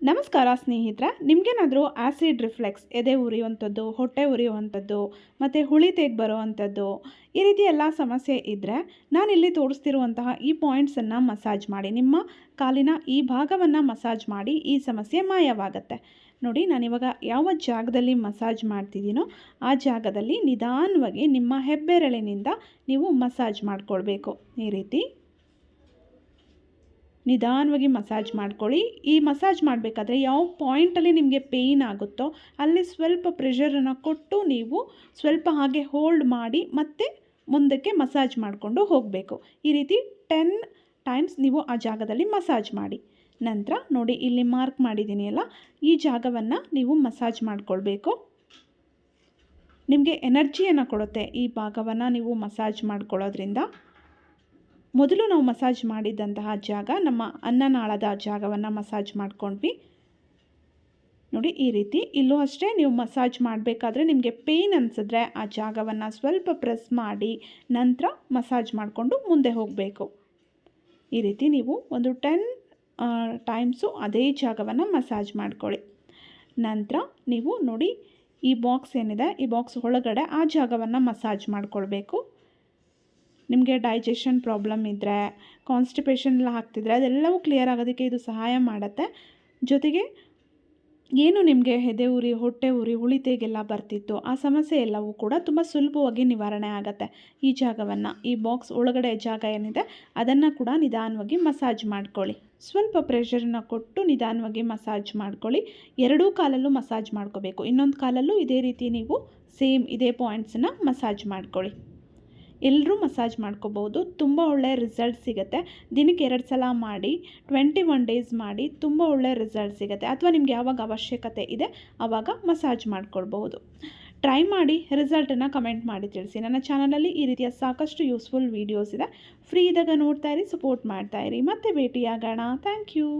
ನಮಸ್ಕಾರ ಸ್ನೇಹಿತರೆ, ನಿಮಗೇನಾದರೂ ಆ್ಯಸಿಡ್ ರಿಫ್ಲೆಕ್ಸ್ ಎದೆ ಉರಿಯುವಂಥದ್ದು, ಹೊಟ್ಟೆ ಉರಿಯುವಂಥದ್ದು, ಮತ್ತು ಹುಳಿ ತೆಗೆ ಬರುವಂಥದ್ದು ಈ ರೀತಿ ಎಲ್ಲ ಸಮಸ್ಯೆ ಇದ್ದರೆ ನಾನಿಲ್ಲಿ ತೋರಿಸ್ತಿರುವಂತಹ ಈ ಪಾಯಿಂಟ್ಸನ್ನು ಮಸಾಜ್ ಮಾಡಿ, ನಿಮ್ಮ ಕಾಲಿನ ಈ ಭಾಗವನ್ನು ಮಸಾಜ್ ಮಾಡಿ ಈ ಸಮಸ್ಯೆ ಮಾಯವಾಗುತ್ತೆ. ನೋಡಿ, ನಾನಿವಾಗ ಯಾವ ಜಾಗದಲ್ಲಿ ಮಸಾಜ್ ಮಾಡ್ತಿದ್ದೀನೋ ಆ ಜಾಗದಲ್ಲಿ ನಿಧಾನವಾಗಿ ನಿಮ್ಮ ಹೆಬ್ಬೆರಳಿನಿಂದ ನೀವು ಮಸಾಜ್ ಮಾಡಿಕೊಳ್ಬೇಕು. ಈ ರೀತಿ ನಿಧಾನವಾಗಿ ಮಸಾಜ್ ಮಾಡ್ಕೊಳ್ಳಿ. ಈ ಮಸಾಜ್ ಮಾಡಬೇಕಾದ್ರೆ ಯಾವ ಪಾಯಿಂಟಲ್ಲಿ ನಿಮಗೆ ಪೇಯ್ನ್ ಆಗುತ್ತೋ ಅಲ್ಲಿ ಸ್ವಲ್ಪ ಪ್ರೆಷರನ್ನು ಕೊಟ್ಟು ನೀವು ಸ್ವಲ್ಪ ಹಾಗೆ ಹೋಲ್ಡ್ ಮಾಡಿ ಮತ್ತೆ ಮುಂದಕ್ಕೆ ಮಸಾಜ್ ಮಾಡಿಕೊಂಡು ಹೋಗಬೇಕು. ಈ ರೀತಿ ಟೆನ್ ಟೈಮ್ಸ್ ನೀವು ಆ ಜಾಗದಲ್ಲಿ ಮಸಾಜ್ ಮಾಡಿ. ನಂತರ ನೋಡಿ ಇಲ್ಲಿ ಮಾರ್ಕ್ ಮಾಡಿದ್ದೀನಿ ಅಲ್ಲ, ಈ ಜಾಗವನ್ನು ನೀವು ಮಸಾಜ್ ಮಾಡಿಕೊಳ್ಬೇಕು. ನಿಮಗೆ ಎನರ್ಜಿಯನ್ನು ಕೊಡುತ್ತೆ ಈ ಭಾಗವನ್ನು ನೀವು ಮಸಾಜ್ ಮಾಡ್ಕೊಳ್ಳೋದ್ರಿಂದ. ಮೊದಲು ನಾವು ಮಸಾಜ್ ಮಾಡಿದಂತಹ ಜಾಗ, ನಮ್ಮ ಅನ್ನನಾಳದ ಜಾಗವನ್ನು ಮಸಾಜ್ ಮಾಡ್ಕೊಂಡ್ವಿ. ನೋಡಿ, ಈ ರೀತಿ. ಇಲ್ಲೂ ಅಷ್ಟೇ ನೀವು ಮಸಾಜ್ ಮಾಡಬೇಕಾದ್ರೆ ನಿಮಗೆ ಪೇಯ್ನ್ ಅನಿಸಿದ್ರೆ ಆ ಜಾಗವನ್ನು ಸ್ವಲ್ಪ ಪ್ರೆಸ್ ಮಾಡಿ ನಂತರ ಮಸಾಜ್ ಮಾಡಿಕೊಂಡು ಮುಂದೆ ಹೋಗಬೇಕು. ಈ ರೀತಿ ನೀವು ಒಂದು ಟೆನ್ ಟೈಮ್ಸು ಅದೇ ಜಾಗವನ್ನು ಮಸಾಜ್ ಮಾಡ್ಕೊಳ್ಳಿ. ನಂತರ ನೀವು ನೋಡಿ, ಈ ಬಾಕ್ಸ್ ಏನಿದೆ, ಈ ಬಾಕ್ಸ್ ಒಳಗಡೆ ಆ ಜಾಗವನ್ನು ಮಸಾಜ್ ಮಾಡ್ಕೊಳ್ಬೇಕು. ನಿಮಗೆ ಡೈಜೆಷನ್ ಪ್ರಾಬ್ಲಮ್ ಇದ್ದರೆ ಕಾನ್ಸ್ಟಿಪೇಷನ್ ಎಲ್ಲ ಹಾಕ್ತಿದ್ರೆ ಅದೆಲ್ಲವೂ ಕ್ಲಿಯರ್ ಆಗೋದಕ್ಕೆ ಇದು ಸಹಾಯ ಮಾಡುತ್ತೆ. ಜೊತೆಗೆ ಏನು ನಿಮಗೆ ಎದೆ ಉರಿ, ಹೊಟ್ಟೆ ಉರಿ, ಉಳಿತೆಗೆಲ್ಲ ಬರ್ತಿತ್ತು, ಆ ಸಮಸ್ಯೆ ಎಲ್ಲವೂ ಕೂಡ ತುಂಬ ಸುಲಭವಾಗಿ ನಿವಾರಣೆ ಆಗುತ್ತೆ. ಈ ಜಾಗವನ್ನು, ಈ ಬಾಕ್ಸ್ ಒಳಗಡೆ ಜಾಗ ಏನಿದೆ, ಅದನ್ನು ಕೂಡ ನಿಧಾನವಾಗಿ ಮಸಾಜ್ ಮಾಡ್ಕೊಳ್ಳಿ. ಸ್ವಲ್ಪ ಪ್ರೆಷರನ್ನ ಕೊಟ್ಟು ನಿಧಾನವಾಗಿ ಮಸಾಜ್ ಮಾಡ್ಕೊಳ್ಳಿ. ಎರಡೂ ಕಾಲಲ್ಲೂ ಮಸಾಜ್ ಮಾಡ್ಕೋಬೇಕು. ಇನ್ನೊಂದು ಕಾಲಲ್ಲೂ ಇದೇ ರೀತಿ ನೀವು ಸೇಮ್ ಇದೇ ಪಾಯಿಂಟ್ಸನ್ನು ಮಸಾಜ್ ಮಾಡ್ಕೊಳ್ಳಿ. ಎಲ್ಲರೂ ಮಸಾಜ್ ಮಾಡ್ಕೋಬೋದು. ತುಂಬ ಒಳ್ಳೆಯ ರಿಸಲ್ಟ್ ಸಿಗುತ್ತೆ. ದಿನಕ್ಕೆ ಎರಡು ಸಲ ಮಾಡಿ, ಟ್ವೆಂಟಿ ಒನ್ ಡೇಸ್ ಮಾಡಿ ತುಂಬ ಒಳ್ಳೆಯ ರಿಸಲ್ಟ್ ಸಿಗುತ್ತೆ. ಅಥವಾ ನಿಮ್ಗೆ ಯಾವಾಗ ಅವಶ್ಯಕತೆ ಇದೆ ಆವಾಗ ಮಸಾಜ್ ಮಾಡ್ಕೊಳ್ಬಹುದು. ಟ್ರೈ ಮಾಡಿ, ರಿಸಲ್ಟನ್ನು ಕಮೆಂಟ್ ಮಾಡಿ ತಿಳಿಸಿ. ನನ್ನ ಚಾನಲಲ್ಲಿ ಈ ರೀತಿಯ ಸಾಕಷ್ಟು ಯೂಸ್ಫುಲ್ ವೀಡಿಯೋಸ್ ಇದೆ. ಫ್ರೀ ಇದ್ದಾಗ ನೋಡ್ತಾ ಇರಿ, ಸಪೋರ್ಟ್ ಮಾಡ್ತಾ ಇರಿ. ಮತ್ತೆ ಭೇಟಿಯಾಗೋಣ. Thank you.